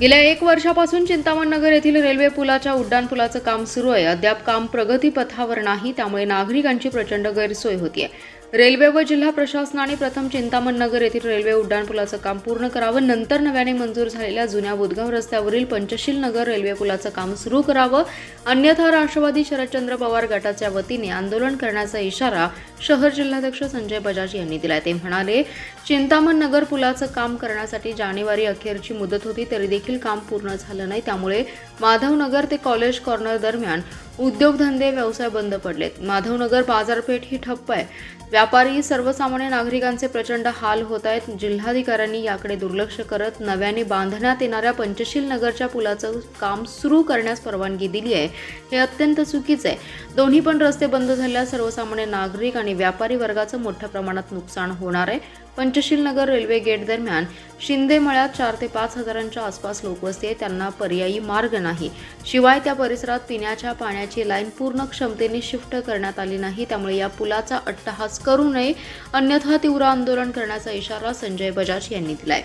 गेल्या एक वर्षापासून चिंतामण नगर येथील रेल्वे पुलाच्या उड्डाणपुलाचं काम सुरू आहे. अद्याप काम प्रगतीपथावर नाही त्यामुळे नागरिकांची प्रचंड गैरसोय होतीये. रेल्वे व जिल्हा प्रशासनाने प्रथम चिंतामण नगर येथील रेल्वे उड्डाणपुलाचं काम पूर्ण करावं नंतर नव्याने मंजूर झालेल्या जुन्या बुधगाव रस्त्यावरील पंचशील नगर रेल्वे पुलाचं काम सुरू करावं. अन्यथा राष्ट्रवादी शरदचंद्र पवार गटाच्या वतीने आंदोलन करण्याचा इशारा शहर जिल्हाध्यक्ष संजय बजाज यांनी दिला ते म्हणाले चिंतामण नगर पुलाचं काम करण्यासाठी जानेवारी अखेरची मुदत होती तरी देखील काम पूर्ण झालं नाही. त्यामुळे माधवनगर ते कॉलेज कॉर्नर दरम्यान उद्योगधंदे व्यवसाय बंद पडलेत. माधवनगर बाजारपेठ ही ठप्प आहे. व्यापारी सर्वसामान्य नागरिकांचे प्रचंड हाल होत आहेत. जिल्हाधिकाऱ्यांनी याकडे दुर्लक्ष करत नव्याने बांधण्यात येणाऱ्या पंचशील नगरच्या पुलाचं काम सुरू करण्यास परवानगी दिली आहे. हे अत्यंत चुकीचं आहे. दोन्ही पण रस्ते बंद झाल्यास सर्वसामान्य नागरिक आणि व्यापारी वर्गाचं मोठ्या प्रमाणात नुकसान होणार आहे. पंचशील नगर रेल्वे गेट दरम्यान शिंदे मळ्यात चार ते पाच हजारांच्या आसपास लोकवस्ती आहे त्यांना पर्यायी मार्ग नाही. शिवाय त्या परिसरात पिण्याच्या पाण्याची लाईन पूर्ण क्षमतेने शिफ्ट करण्यात आली नाही त्यामुळे या पुलाचा अट्टहास करू नये अन्यथा तीव्र आंदोलन करण्याचा इशारा संजय बजाज यांनी दिलाय.